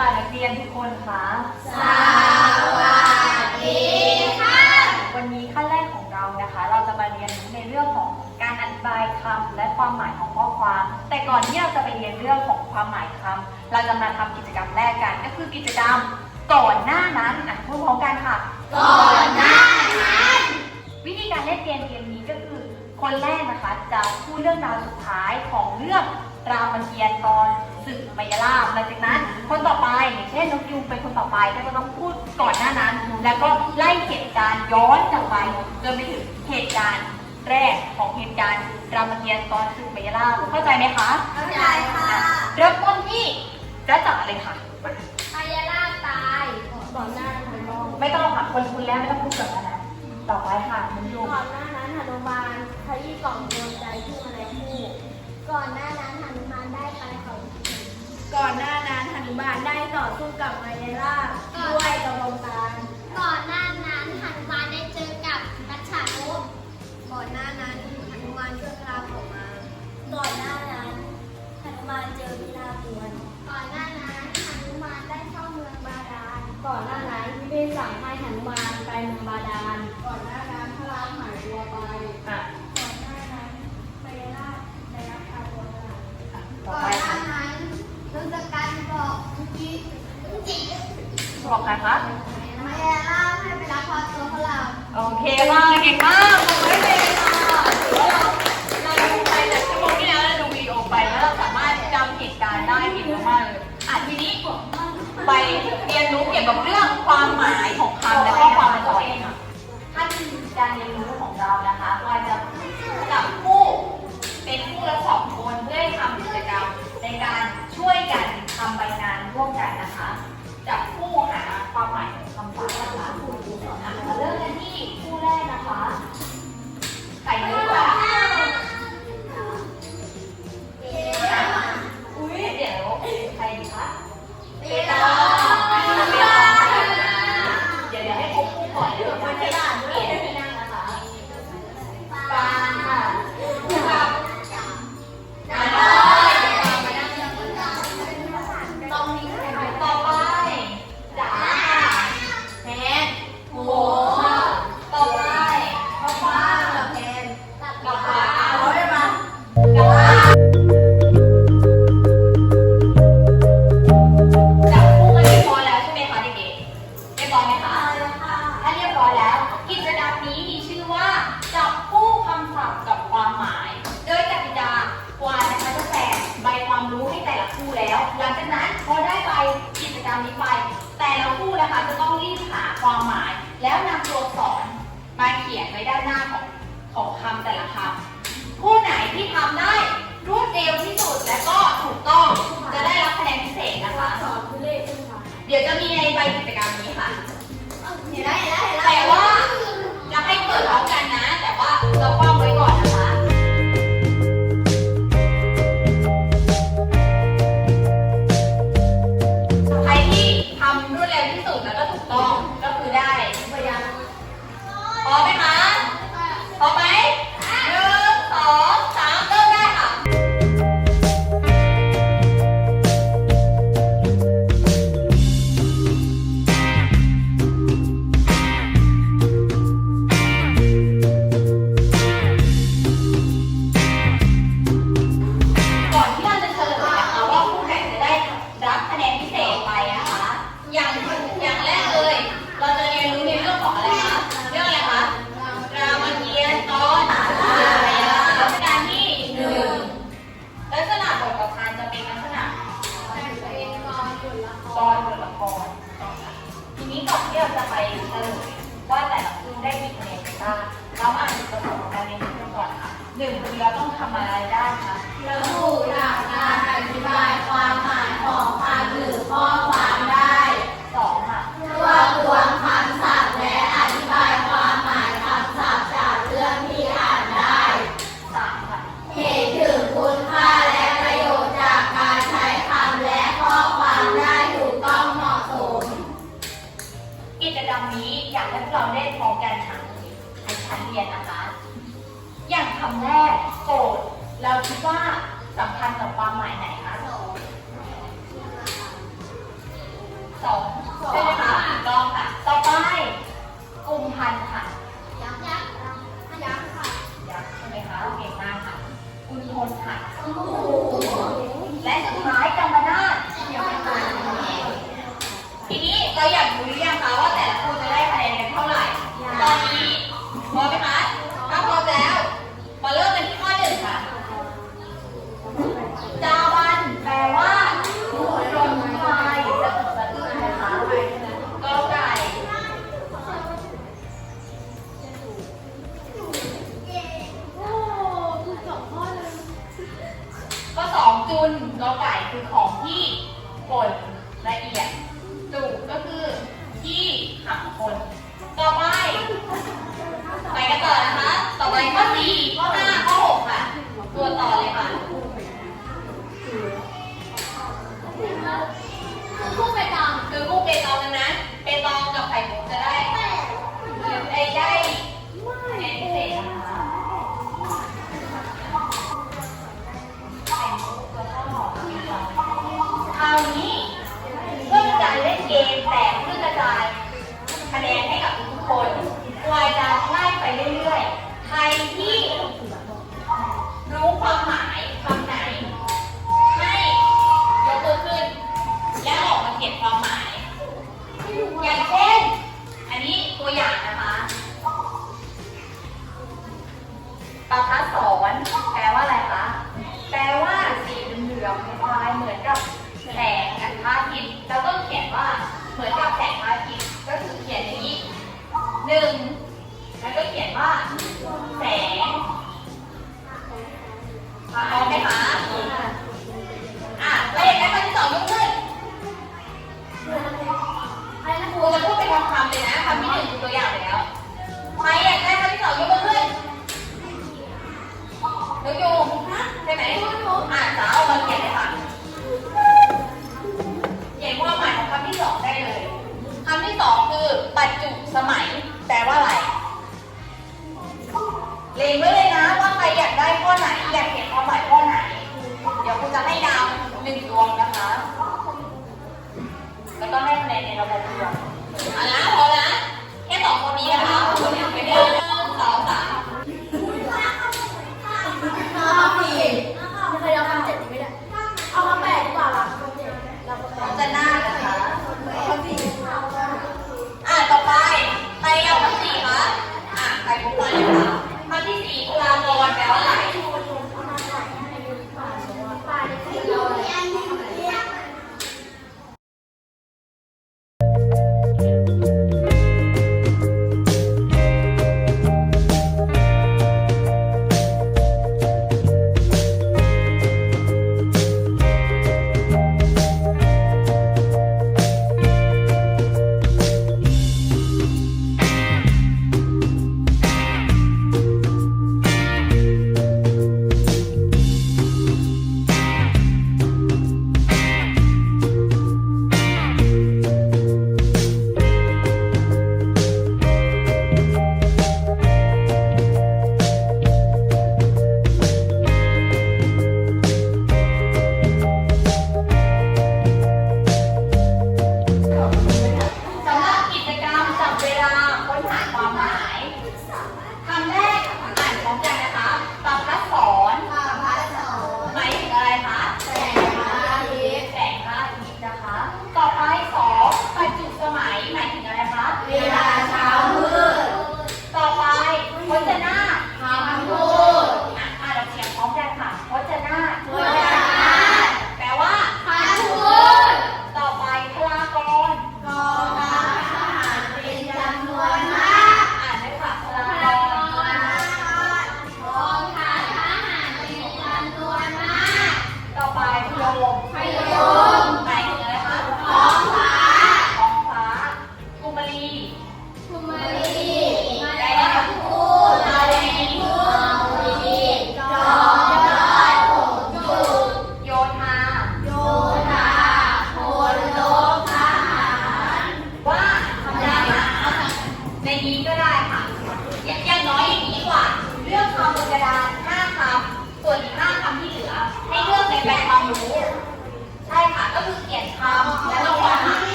ค่ะนักเรียนทุกคนคะสวัสดีค่ะ วันนี้ขั้นแรกของเรานะคะ เราจะมาเรียนรู้ในเรื่องของการอธิบายคำและความหมายของข้อความ แต่ก่อนที่เราจะไปเรียนเรื่องของความหมายคำเราจะมาทำกิจกรรมแรกกัน ก็คือกิจกรรมก่อนหน้านั้นอะพูดพร้อมกันค่ะ ก่อนหน้านั้น วิธีการเล่นเกมเกมนี้ก็คือ คนแรกนะคะจะพูดเรื่องราวสุดท้ายของเรื่องรามเกียรติ์ตอน ศึกมายาลาบหลังจากนั้น คนต่อไปอย่างเช่นนกยูงเป็นคนต่อไปก็จะต้องพูดก่อนหน้านั้น แล้วก็ไล่เหตุการณ์ย้อนกลับไปจนไปถึงเหตุการณ์แรกของเหตุการณ์รามเกียรติ์ตอนศึกมายาลาบเข้าใจไหมคะเข้าใจค่ะเริ่มต้นที่จ้าจ๋าเลยค่ะอายาลาตายก่อนหน้านั้นไม่ต้องค่ะคนคุณแล้วไม่ต้องพูดก่อนหน้านั้นต่อไปค่ะนกยูงก่อนหน้านั้นหนุมานขยี้กล่องดวงใจที่มาในคู่ ก่อนหน้านั้นหนุมานได้ไปเขาก่อนหน้านั้นหนุมานได้ต่อสู้กับมายาลาด้วยกำลังการก่อนหน้านั้นหนุมาน รคะมายาลาให้ไปรับพาตัวพระราโอเคมากเก่งมากขอบคุณเลยค่ะถือว่าเราเราไปจากชั่วโมงที่แล้วเราดูวิดีโอไปแล้วเราสามารถจำเหตุการณ์ได้เก่งมากๆเลยอะทีนี้ไปเรียนรู้เกี่ยวกับเรื่องความหมายของคำและข้อความของตัวเองค่ะขั้นการเรียนรู้ของเรานะคะเราจะจับคู่เป็นคู่ละสองคนเพื่อให้ทำกิจกรรมในการช่วยกัน ยวเดี๋ยให้ครบคู่ก่อนเดี๋ยวยนที่นั่งนะคะปาน คำแต่ละคำคู่ไหนที่ทำได้รวดเร็วที่สุดและก็ถูกต้องจะได้รับคะแนนพิเศษนะคะ สอนทุเลขใช่ไหมคะเดี๋ยวจะมีในใบกิจกรรมนี้ค่ะ เห็นแล้วเห็นแล้วเห็นแล้วแต่ว่าจะให้เปิดพร้อมกันนะ ตอนบทละครทีนี้ก่อนที่เราจะไปเฉลยว่าแต่ละคู่ได้กี่คะแนนกันบ้างเราอ่านจุดประสงค์ของการเรียนรู้กันก่อนค่ะหนึ่งคือเราต้องทำอะไรได้คะ ระบุหลักการอธิบายความหม ว่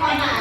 con ạ.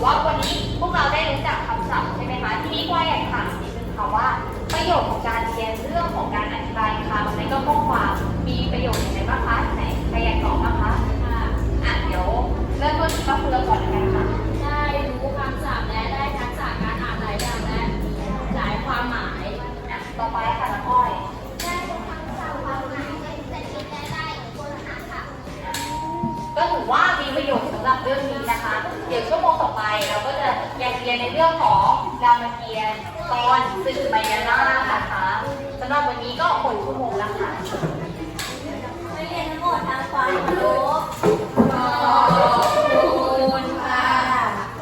walk ประโยชน์สำหรับเรื่องนี้นะคะ เดี๋ยวชั่วโมงต่อไปเราก็จะยังเรียนในเรื่องของรามเกียรติ์ตอนศึกไมยาล่านะคะสำหรับวันนี้ก็หมดชั่วโมงแล้วค่ะเรียนทั้งหมดทางความรู้